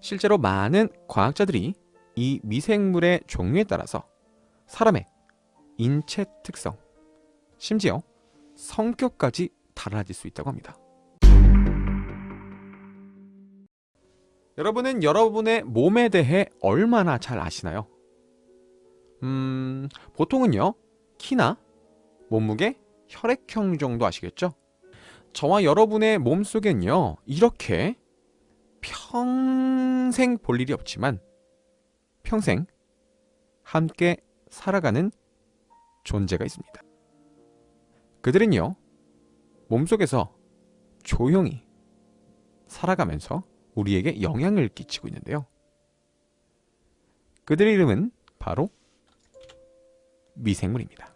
실제로 많은 과학자들이 이 미생물의 종류에 따라서 사람의 인체 특성, 심지어 성격까지 달라질 수 있다고 합니다. 여러분은 여러분의 몸에 대해 얼마나 잘 아시나요? 음, 보통은요, 키나 몸무게, 혈액형 정도 아시겠죠? 저와 여러분의 몸 속엔요, 이렇게 평생 볼 일이 없지만 평생 함께 살아가는 존재가 있습니다. 그들은요, 몸속에서 조용히 살아가면서 우리에게 영향을 끼치고 있는데요. 그들의 이름은 바로 미생물입니다.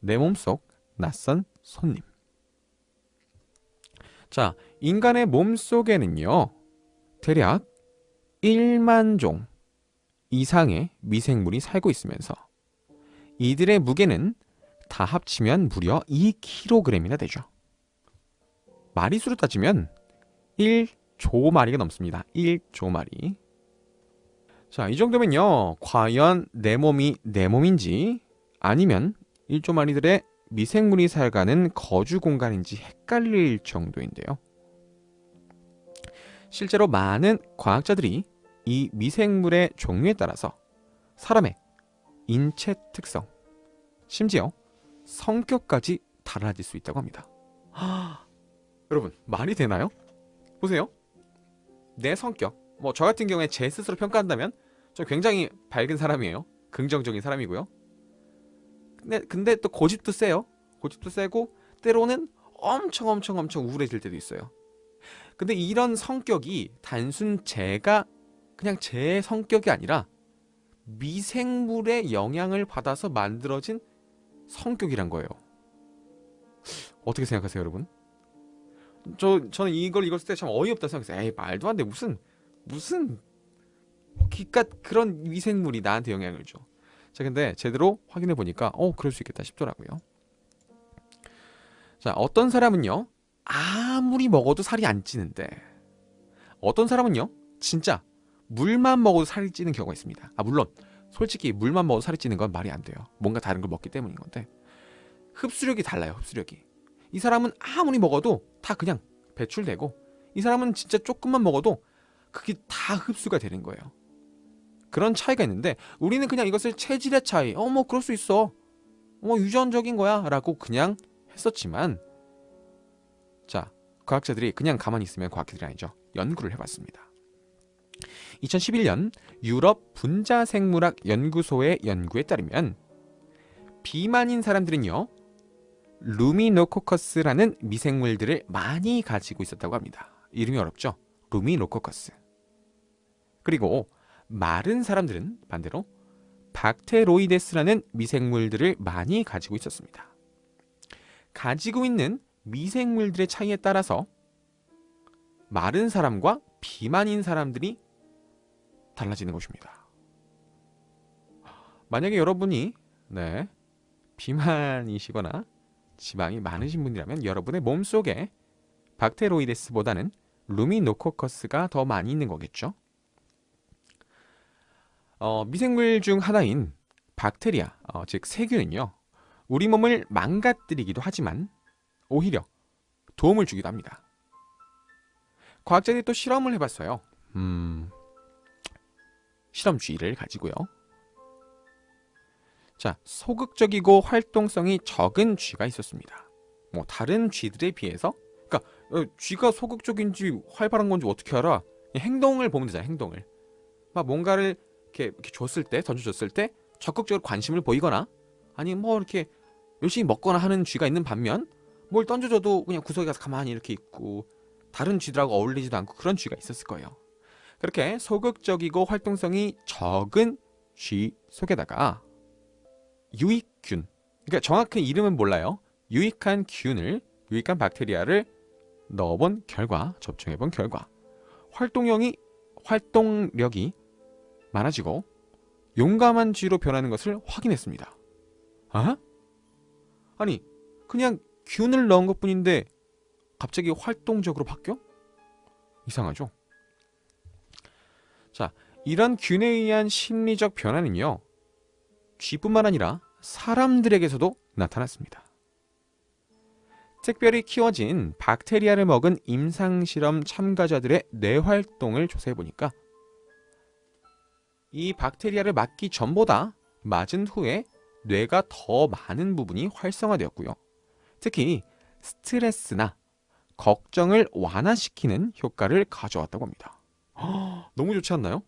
내 몸속 낯선 손님. 자, 인간의 몸 속에는요, 대략 1만 종 이상의 미생물이 살고 있으면서 이들의 무게는 다 합치면 무려 2kg이나 되죠. 마리수로 따지면 1조 마리가 넘습니다. 1조 마리. 자, 이 정도면요. 과연 내 몸이 내 몸인지 아니면 1조 마리들의 미생물이 살가는 거주 공간인지 헷갈릴 정도인데요. 실제로 많은 과학자들이 이 미생물의 종류에 따라서 사람의 인체 특성, 심지어 성격까지 달라질 수 있다고 합니다. 하... 여러분, 말이 되나요? 보세요. 내 성격, 뭐 저 같은 경우에 제 스스로 평가한다면 저 굉장히 밝은 사람이에요. 긍정적인 사람이고요. 근데, 근데 또 고집도 세요. 고집도 세고 때로는 엄청 엄청 엄청 우울해질 때도 있어요. 근데 이런 성격이 단순 제가 그냥 제 성격이 아니라 미생물의 영향을 받아서 만들어진 성격이란 거예요. 어떻게 생각하세요, 여러분? 저 저는 이걸 읽었을 때 참 어이없다 생각했어요. 에이 말도 안 돼. 무슨 무슨 기깟 그런 미생물이 나한테 영향을 줘. 자, 근데 제대로 확인해 보니까 어 그럴 수 있겠다 싶더라고요. 자, 어떤 사람은요 아무리 먹어도 살이 안 찌는데 어떤 사람은요 진짜 물만 먹어도 살이 찌는 경우가 있습니다. 아 물론 솔직히 물만 먹어도 살이 찌는 건 말이 안 돼요. 뭔가 다른 걸 먹기 때문인 건데 흡수력이 달라요. 흡수력이. 이 사람은 아무리 먹어도 다 그냥 배출되고 이 사람은 진짜 조금만 먹어도 그게 다 흡수가 되는 거예요. 그런 차이가 있는데 우리는 그냥 이것을 체질의 차이, 어 뭐 그럴 수 있어, 뭐 유전적인 거야 라고 그냥 했었지만 자 과학자들이 그냥 가만히 있으면 과학자들이 아니죠. 연구를 해봤습니다. 2011년 유럽 분자생물학 연구소의 연구에 따르면 비만인 사람들은요 루미노코커스라는 미생물들을 많이 가지고 있었다고 합니다. 이름이 어렵죠? 루미노코커스. 그리고 마른 사람들은 반대로 박테로이데스라는 미생물들을 많이 가지고 있었습니다. 가지고 있는 미생물들의 차이에 따라서 마른 사람과 비만인 사람들이 달라지는 것입니다. 만약에 여러분이 네, 비만이시거나 지방이 많으신 분이라면 여러분의 몸속에 박테로이데스보다는 루미노코커스가 더 많이 있는 거겠죠. 어, 미생물 중 하나인 박테리아, 어, 즉 세균은요. 우리 몸을 망가뜨리기도 하지만 오히려 도움을 주기도 합니다. 과학자들이 또 실험을 해봤어요. 음, 실험 쥐를 가지고요. 자, 소극적이고 활동성이 적은 쥐가 있었습니다. 뭐 다른 쥐들에 비해서, 그러니까 어, 쥐가 소극적인지 활발한 건지 어떻게 알아? 행동을 보면 되잖아, 행동을. 막 뭔가를 이렇게, 이렇게 줬을 때, 던져줬을 때 적극적으로 관심을 보이거나, 아니 뭐 이렇게 열심히 먹거나 하는 쥐가 있는 반면, 뭘 던져줘도 그냥 구석에 가서 가만히 이렇게 있고, 다른 쥐들하고 어울리지도 않고 그런 쥐가 있었을 거예요. 그렇게 소극적이고 활동성이 적은 쥐 속에다가 유익균, 그러니까 정확한 이름은 몰라요. 유익한 균을, 유익한 박테리아를 넣어본 결과, 접종해본 결과, 활동형이, 활동력이 많아지고 용감한 쥐로 변하는 것을 확인했습니다. 아? 아니, 그냥 균을 넣은 것 뿐인데 갑자기 활동적으로 바뀌어? 이상하죠? 자, 이런 균에 의한 심리적 변화는요. 쥐뿐만 아니라 사람들에게서도 나타났습니다. 특별히 키워진 박테리아를 먹은 임상실험 참가자들의 뇌 활동을 조사해 보니까 이 박테리아를 맞기 전보다 맞은 후에 뇌가 더 많은 부분이 활성화되었고요. 특히 스트레스나 걱정을 완화시키는 효과를 가져왔다고 합니다. 허, 너무 좋지 않나요?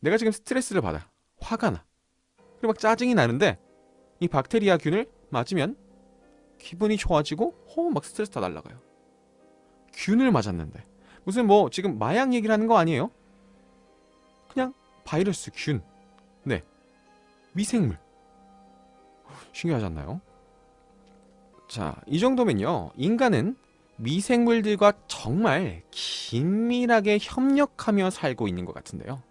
내가 지금 스트레스를 받아. 화가 나. 그리고 막 짜증이 나는데 이 박테리아 균을 맞으면 기분이 좋아지고 어, 막 스트레스 다 날라가요. 균을 맞았는데 무슨 뭐 지금 마약 얘기를 하는 거 아니에요? 그냥 바이러스 균. 네. 미생물. 신기하지 않나요? 자, 이 정도면요. 인간은 미생물들과 정말 긴밀하게 협력하며 살고 있는 것 같은데요.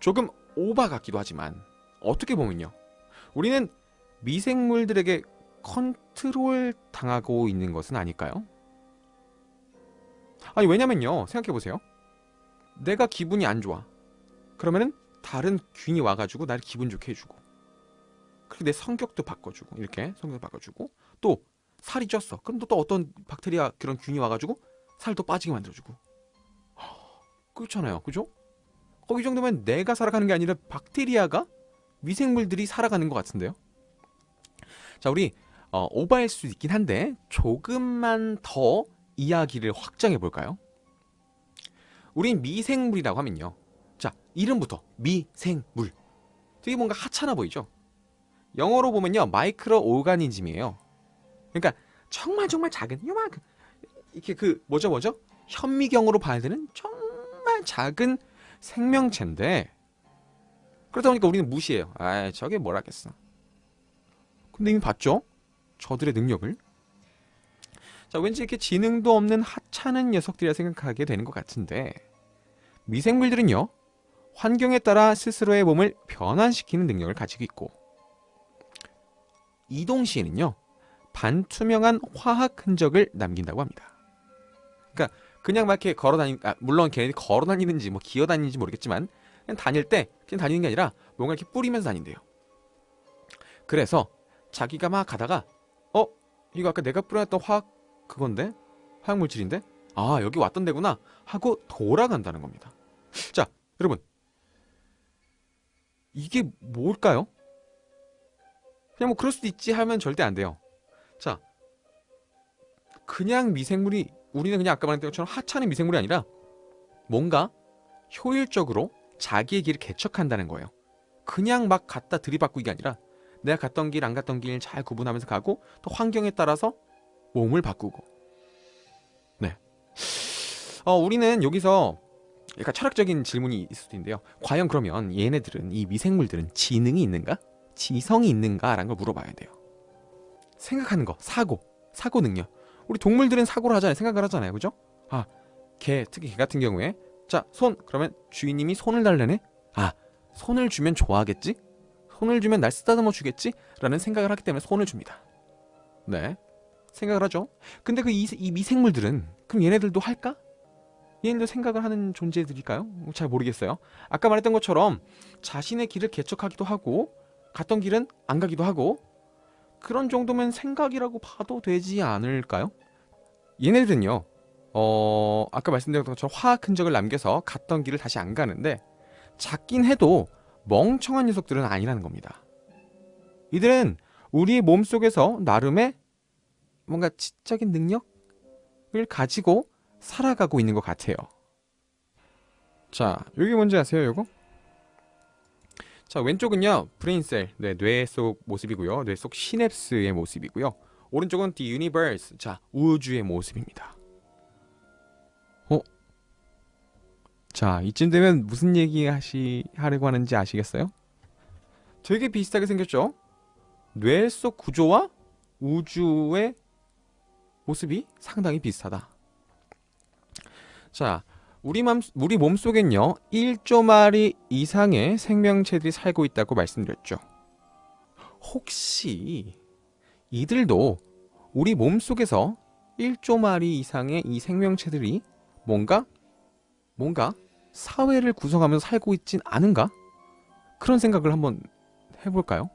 조금 오바 같기도 하지만 어떻게 보면요. 우리는 미생물들에게 컨트롤 당하고 있는 것은 아닐까요? 아니 왜냐면요. 생각해 보세요. 내가 기분이 안 좋아. 그러면은 다른 균이 와가지고 나를 기분 좋게 해주고 그리고 내 성격도 바꿔주고 이렇게 성격 바꿔주고 또 살이 쪘어. 그럼 또, 또 어떤 박테리아 그런 균이 와가지고 살도 빠지게 만들어주고 그렇잖아요. 그죠? 거기 정도면 내가 살아가는 게 아니라 박테리아가 미생물들이 살아가는 것 같은데요. 자, 우리 어, 오버할 수 있긴 한데 조금만 더 이야기를 확장해 볼까요? 우린 미생물이라고 하면요. 자, 이름부터 미생물. 되게 뭔가 하찮아 보이죠? 영어로 보면요. 마이크로 오가니즘이에요. 그러니까 정말 정말 작은 요만큼 이렇게 그 뭐죠 뭐죠? 현미경으로 봐야 되는 정말 작은 생명체인데 그러다 보니까 우리는 무시해요. 아, 저게 뭐라겠어. 근데 이미 봤죠? 저들의 능력을. 자, 왠지 이렇게 지능도 없는 하찮은 녀석들이라 생각하게 되는 것 같은데 미생물들은요. 환경에 따라 스스로의 몸을 변환시키는 능력을 가지고 있고 이동 시에는요. 반투명한 화학 흔적을 남긴다고 합니다. 그러니까 그냥 막 이렇게 걸어 다니 아, 물론 걔네들이 걸어 다니는지 뭐 기어 다니는지 모르겠지만 그냥 다닐 때 그냥 다니는 게 아니라 뭔가 이렇게 뿌리면서 다닌대요. 그래서 자기가 막 가다가 어 이거 아까 내가 뿌려놨던 화학 그건데 화학 물질인데 아 여기 왔던 데구나 하고 돌아간다는 겁니다. 자 여러분 이게 뭘까요? 그냥 뭐 그럴 수도 있지 하면 절대 안 돼요. 자 그냥 미생물이 우리는 그냥 아까 말했던 것처럼 하찮은 미생물이 아니라 뭔가 효율적으로 자기의 길을 개척한다는 거예요. 그냥 막 갖다 들이받고 이게 아니라 내가 갔던 길 안 갔던 길 잘 구분하면서 가고 또 환경에 따라서 몸을 바꾸고 네. 어, 우리는 여기서 약간 철학적인 질문이 있을 수도 있는데요. 과연 그러면 얘네들은 이 미생물들은 지능이 있는가? 지성이 있는가라는 걸 물어봐야 돼요. 생각하는 거, 사고, 사고 능력. 우리 동물들은 사고를 하잖아요. 생각을 하잖아요. 그죠? 아, 개, 특히 개 같은 경우에 자, 손. 그러면 주인님이 손을 달래네? 아, 손을 주면 좋아하겠지? 손을 주면 날 쓰다듬어 주겠지? 라는 생각을 하기 때문에 손을 줍니다. 네. 생각을 하죠. 근데 그 이 미생물들은 그럼 얘네들도 할까? 얘네도 생각을 하는 존재들일까요? 잘 모르겠어요. 아까 말했던 것처럼 자신의 길을 개척하기도 하고 갔던 길은 안 가기도 하고 그런 정도면 생각이라고 봐도 되지 않을까요? 얘네들은요. 어, 아까 말씀드렸던 것처럼 화학 흔적을 남겨서 갔던 길을 다시 안 가는데 작긴 해도 멍청한 녀석들은 아니라는 겁니다. 이들은 우리의 몸속에서 나름의 뭔가 지적인 능력을 가지고 살아가고 있는 것 같아요. 자, 여기 뭔지 아세요, 요거? 자, 왼쪽은요, 브레인셀, 네, 뇌 속 모습이고요. 뇌 속 시냅스의 모습이고요. 오른쪽은 the universe, 자, 우주의 모습입니다. 어? 자, 이쯤 되면 무슨 얘기 하시, 하려고 하는지 아시겠어요? 되게 비슷하게 생겼죠? 뇌 속 구조와 우주의 모습이 상당히 비슷하다. 자, 우리, 맘, 우리 몸속엔요, 1조 마리 이상의 생명체들이 살고 있다고 말씀드렸죠. 혹시 이들도 우리 몸속에서 1조 마리 이상의 이 생명체들이 뭔가, 뭔가 사회를 구성하면서 살고 있진 않은가? 그런 생각을 한번 해볼까요?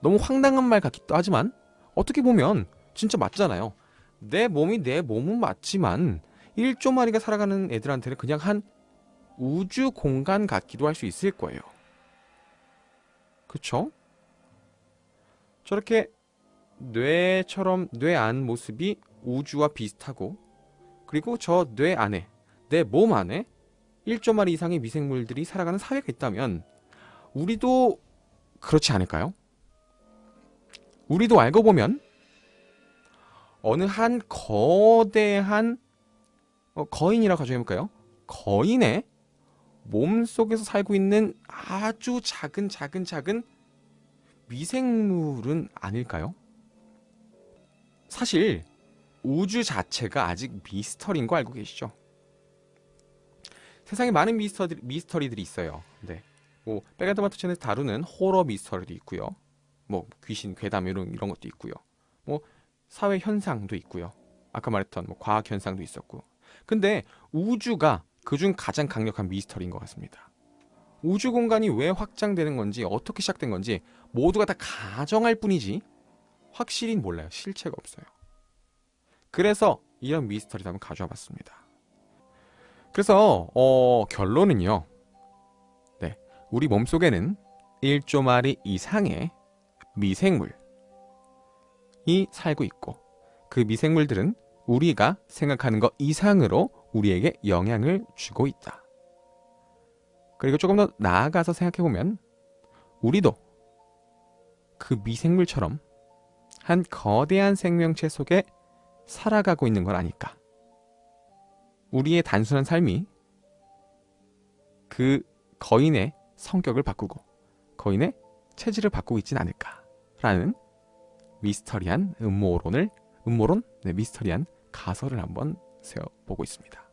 너무 황당한 말 같기도 하지만 어떻게 보면 진짜 맞잖아요. 내 몸이 내 몸은 맞지만 1조 마리가 살아가는 애들한테는 그냥 한 우주 공간 같기도 할 수 있을 거예요. 그쵸? 저렇게 뇌처럼 뇌 안 모습이 우주와 비슷하고 그리고 저 뇌 안에 내 몸 안에 1조 마리 이상의 미생물들이 살아가는 사회가 있다면 우리도 그렇지 않을까요? 우리도 알고 보면 어느 한 거대한 어, 거인이라고 가정해볼까요? 거인의 몸 속에서 살고 있는 아주 작은 작은 작은 미생물은 아닐까요? 사실 우주 자체가 아직 미스터리인 거 알고 계시죠? 세상에 많은 미스터리, 미스터리들이 있어요. 네. 뭐 빨간토마토 채널 다루는 호러 미스터리도 있고요. 뭐 귀신, 괴담 이런 이런 것도 있고요. 뭐 사회 현상도 있고요. 아까 말했던 뭐 과학 현상도 있었고. 근데 우주가 그중 가장 강력한 미스터리인 것 같습니다. 우주 공간이 왜 확장되는 건지 어떻게 시작된 건지 모두가 다 가정할 뿐이지 확실히 몰라요. 실체가 없어요. 그래서 이런 미스터리를 한번 가져와 봤습니다. 그래서 어, 결론은요. 네. 우리 몸속에는 1조 마리 이상의 미생물이 살고 있고 그 미생물들은 우리가 생각하는 것 이상으로 우리에게 영향을 주고 있다. 그리고 조금 더 나아가서 생각해 보면 우리도 그 미생물처럼 한 거대한 생명체 속에 살아가고 있는 건 아닐까. 우리의 단순한 삶이 그 거인의 성격을 바꾸고 거인의 체질을 바꾸고 있진 않을까라는 미스터리한 음모론을 음모론 네, 미스터리한 가설을 한번 세워보고 있습니다.